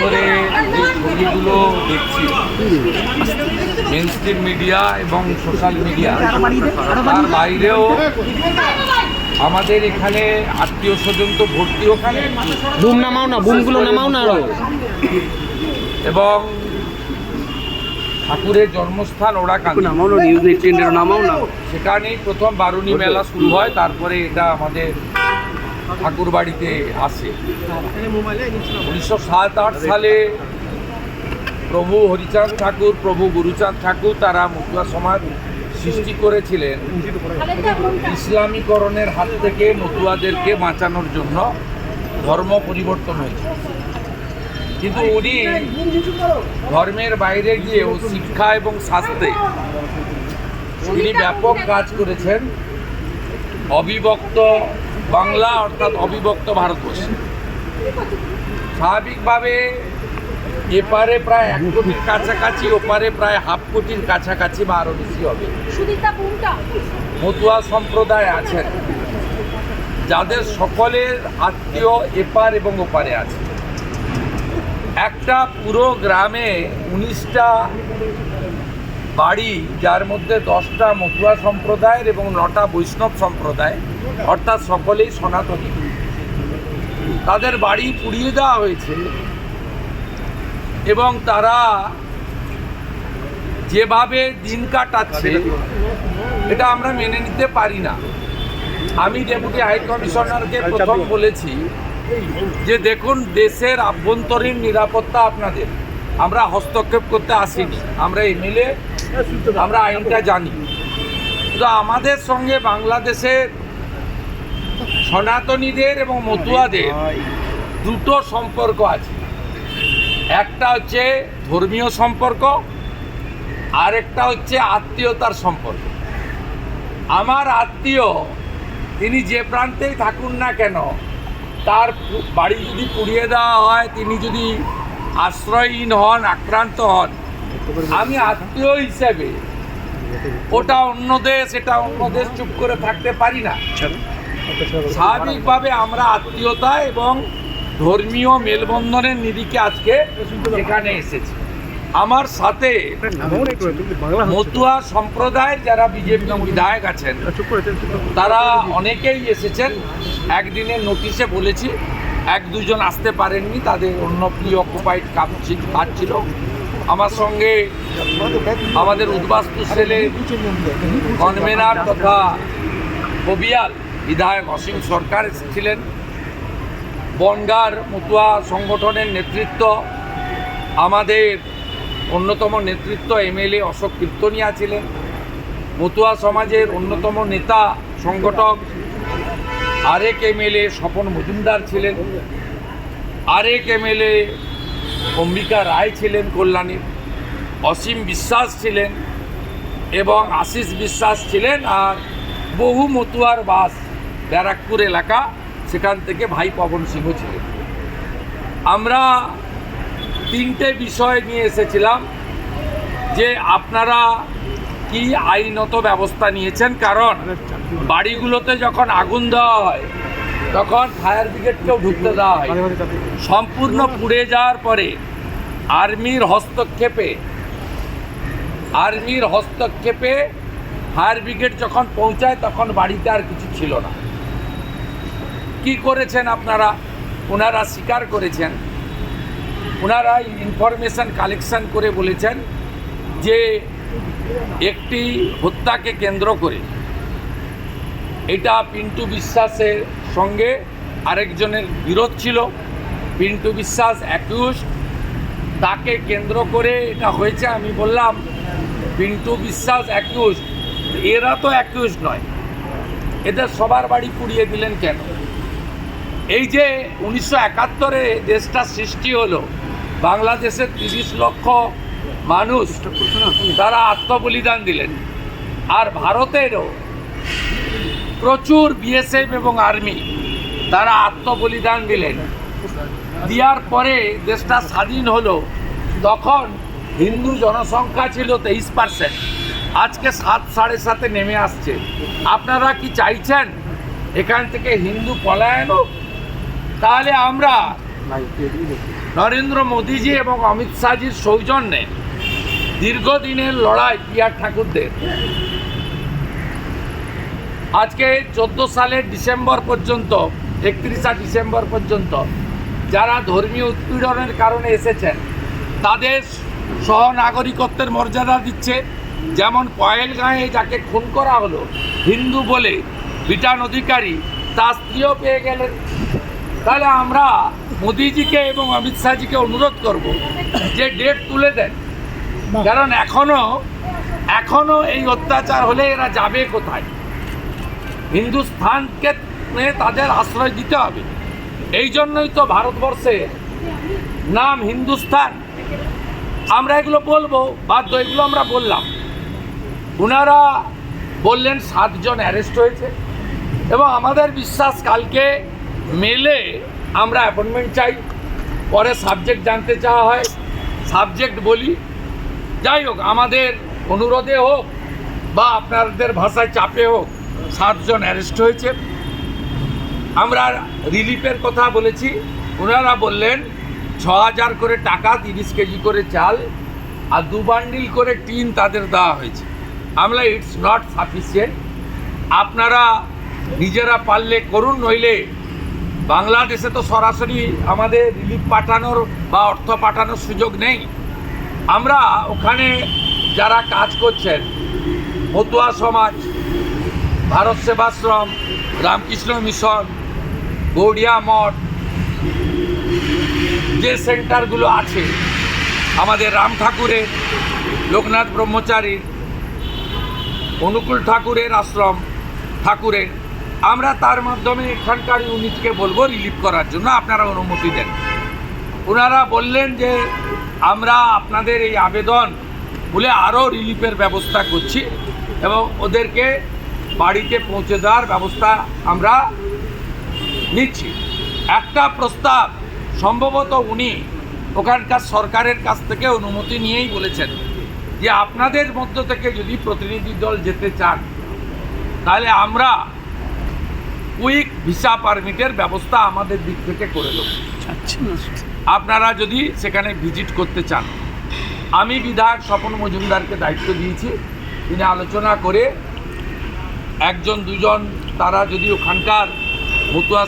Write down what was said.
ধরে যে ছবিগুলো দেখছি। মেন স্ট্রিম মিডিয়া এবং সোশ্যাল মিডিয়া তার বাইরেও আমাদের এখানে আত্মীয় স্বজন তো ভর্তি ওখানে। বুম নামাও না বুমগুলো নামাও না আরও। এবং ঠাকুরের জন্মস্থান ওড়াকান্দি নামাও না নিউজ এইটিনের নামাও না। সেখানেই প্রথম বারুণী মেলা শুরু হয় তারপরে এটা আমাদের ঠাকুর বাড়িতে আসে। উনিশশো সাত আট সালে প্রভু হরিচাঁদ ঠাকুর, প্রভু গুরুচাঁদ ঠাকুর তারা মতুয়া সমাজ সৃষ্টি করেছিলেন ইসলামীকরণের হাত থেকে মতুয়াদেরকে বাঁচানোর জন্য ধর্ম পরিবর্তন হয়েছে। কিন্তু উনি ধর্মের বাইরে গিয়েও শিক্ষা এবং স্বাস্থ্যে তিনি ব্যাপক কাজ করেছেন। অবিভক্ত বাংলা অর্থাৎ অবিভক্ত ভারতবর্ষ। স্বাভাবিকভাবে এপারে প্রায় এক কোটির কাছাকাছি ওপারে প্রায় হাফ কোটির কাছাকাছি বা আরও বেশি হবে মতুয়া সম্প্রদায় আছেন। যাদের সকলের আত্মীয় এপার এবং ওপারে আছে। একটা পুরো গ্রামে উনিশটা বাড়ি, যার মধ্যে দশটা মতুয়া সম্প্রদায়ের এবং নটা বৈষ্ণব সম্প্রদায়, অর্থাৎ সকলেই সনাতনী। তাদের বাড়ি পুড়িয়ে দেওয়া হয়েছে এবং তারা যেভাবে দিন কাটাচ্ছে, এটা আমরা মেনে নিতে পারি না। আমি ডেপুটি হাই কমিশনারকে প্রথম বলেছি যে দেখুন, দেশের আভ্যন্তরীণ নিরাপত্তা আপনাদের। আমরা হস্তক্ষেপ করতে আসিনি। আমরা এমএলএ আমরা আইনটা জানি। কিন্তু আমাদের সঙ্গে বাংলাদেশের সনাতনীদের এবং মতুয়াদের দুটো সম্পর্ক আছে। একটা হচ্ছে ধর্মীয় সম্পর্ক, আরেকটা হচ্ছে আত্মীয়তার সম্পর্ক। আমার আত্মীয়, তিনি যে প্রান্তেই থাকুন না কেন, তার বাড়ি যদি পুড়িয়ে দেওয়া হয়, তিনি যদি আশ্রয়হীন হন, আক্রান্ত হন আমি আত্মীয় হিসাবে ওটা অন্য দেশ, এটা অন্য দেশ চুপ করে থাকতে পারি না। স্বাভাবিকভাবে আমরা আত্মীয়তা এবং ধর্মীয় মেলবন্ধনের নিরিখে আজকে এখানে এসেছি। আমার সাথে মতুয়া সম্প্রদায়ের যারা বিজেপি বিধায়ক আছেন, তারা অনেকেই এসেছেন। একদিনের নোটিশে বলেছি, এক দুজন আসতে পারেননি, তাদের অন্য প্রি অকুপাইড কাজ ছিল। আমার সঙ্গে আমাদের উদ্বাস্তু সেলের কনভেনার তথা কবিয়াল বিধায়ক অসীম সরকার এসেছিলেন বনগার মতুয়া সংগঠনের নেতৃত্ব, আমাদের অন্যতম নেতৃত্ব এমএলএ অশোক কীর্তনিয়া ছিলেন। মতুয়া সমাজের অন্যতম নেতা সংগঠক আরেক এমএলএ স্বপন মজুমদার ছিলেন। আরেক এমএলএ অম্বিকা রায় ছিলেন কল্যাণীর অসীম বিশ্বাস ছিলেন এবং আশিস বিশ্বাস ছিলেন আর বহু মতুয়ার বাস ব্যারাকপুর এলাকা, সেখান থেকে ভাই পবন সিংহ ছিলেন। আমরা তিনটে বিষয় নিয়ে এসেছিলাম যে আপনারা কি আইনত ব্যবস্থা নিয়েছেন? কারণ বাড়িগুলোতে যখন আগুন দেওয়া হয় তখন ফায়ার ব্রিগেডকেও ঢুকতে দেওয়া হয়। সম্পূর্ণ পুড়ে যাওয়ার পরে আর্মির হস্তক্ষেপে আর্মির হস্তক্ষেপে ফায়ার ব্রিগেড যখন পৌঁছায় তখন বাড়িতে আর কিছু ছিল না। কি করেছেন আপনারা? ওনারা স্বীকার করেছেন। ওনারা ইনফরমেশন কালেকশন করে বলেছেন যে একটি হত্যাকে কেন্দ্র করে। এটা পিন্টু বিশ্বাসের সঙ্গে আরেকজনের বিরোধ ছিল। পিন্টু বিশ্বাস অ্যাকিউজ তাকে কেন্দ্র করে এটা হয়েছে আমি বললাম পিন্টু বিশ্বাস অ্যাকিউজ এরা তো অ্যাকিউজ নয়। এদের সবার বাড়ি পুড়িয়ে দিলেন কেন? এই যে উনিশশো একাত্তরে দেশটা সৃষ্টি হলো বাংলাদেশের তিরিশ লক্ষ মানুষ তারা আত্মবলিদান দিলেন। আর ভারতেরও প্রচুর বিএসএফ এবং আর্মি তারা আত্মবলিদান দিলেন। দেওয়ার পরে দেশটা স্বাধীন হলো। তখন হিন্দু জনসংখ্যা ছিল তেইশ পার্সেন্ট আজকে সাত, সাড়ে সাতে নেমে আসছে। আপনারা কি চাইছেন এখান থেকে হিন্দু পলায়ন? তাহলে আমরা নরেন্দ্র মোদীজি এবং অমিত শাহজির সৌজন্যে দীর্ঘদিনের লড়াই পিয়ার ঠাকুরদের আজকে চোদ্দ সালের ডিসেম্বর পর্যন্ত, একত্রিশা ডিসেম্বর পর্যন্ত যারা ধর্মীয় উৎপীড়নের কারণে এসেছেন, তাদের সহনাগরিকত্বের মর্যাদা দিচ্ছে। যেমন পয়েলগাঁয়ে যাকে খুন করা হলো, হিন্দু বলে বিটান অধিকারী, তার স্ত্রীও পেয়ে গেলেন। তাহলে আমরা মোদিজিকে এবং অমিত শাহজিকে অনুরোধ করব যে ডেট তুলে দেন। কারণ এখনও এখনও এই অত্যাচার হলে এরা যাবে কোথায়? হিন্দুস্থানকে তাদের আশ্রয় দিতে হবে। এই জন্যই তো ভারতবর্ষে নাম হিন্দুস্থান। আমরা এগুলো বলব, বাধ্য এগুলো আমরা বললাম। ওনারা বললেন সাতজন অ্যারেস্ট হয়েছে এবং আমাদের বিশ্বাস কালকে মেলে আমরা অ্যাপয়েন্টমেন্ট চাই, পরে সাবজেক্ট জানতে চাওয়া হয়, সাবজেক্ট বলি। যাই হোক, আমাদের অনুরোধে হোক বা আপনাদের ভাষায় চাপে হোক সাতজন অ্যারেস্ট হয়েছে। আমরা রিলিফের কথা বলেছি। ওনারা বললেন ছ হাজার করে টাকা, তিরিশ কেজি করে চাল আর দু বান্ডিল করে টিন তাদের দেওয়া হয়েছে। আমরা ইটস নট সাফিসিয়েন্ট আপনারা নিজেরা পারলে করুন, নইলে বাংলাদেশে তো সরাসরি আমাদের রিলিফ পাঠানোর বা অর্থ পাঠানোর সুযোগ নেই। আমরা ওখানে যারা কাজ করছেন, মতুয়া সমাজ ভারত সেবাশ্রম, রামকৃষ্ণ মিশন, গৌড়িয়া মঠ, যে সেন্টারগুলো আছে আমাদের রাম ঠাকুরের, লোকনাথ ব্রহ্মচারীর, অনুকূল ঠাকুরের আশ্রম ঠাকুরের, আমরা তার মাধ্যমে এখানকার ইউনিটকে বলব রিলিফ করার জন্য আপনারা অনুমতি দেন। ওনারা বললেন যে আমরা আপনাদের এই আবেদন বলে আরও রিলিফের ব্যবস্থা করছি এবং ওদেরকে বাড়িতে পৌঁছে দেওয়ার ব্যবস্থা আমরা নিচ্ছি। একটা প্রস্তাব সম্ভবত উনি ওখানকার সরকারের কাছ থেকে অনুমতি নিয়েই বলেছেন যে আপনাদের মধ্য থেকে যদি প্রতিনিধি দল যেতে চান, তাহলে আমরা কুইক ভিসা পারমিটের ব্যবস্থা আমাদের দিক থেকে করে দেবো। আপনারা যদি সেখানে ভিজিট করতে চান, আমি বিধায়ক স্বপন মজুমদারকে দায়িত্ব দিয়েছি। তিনি আলোচনা করে একজন দুজন তারা যদি ওখানকার মতুয়া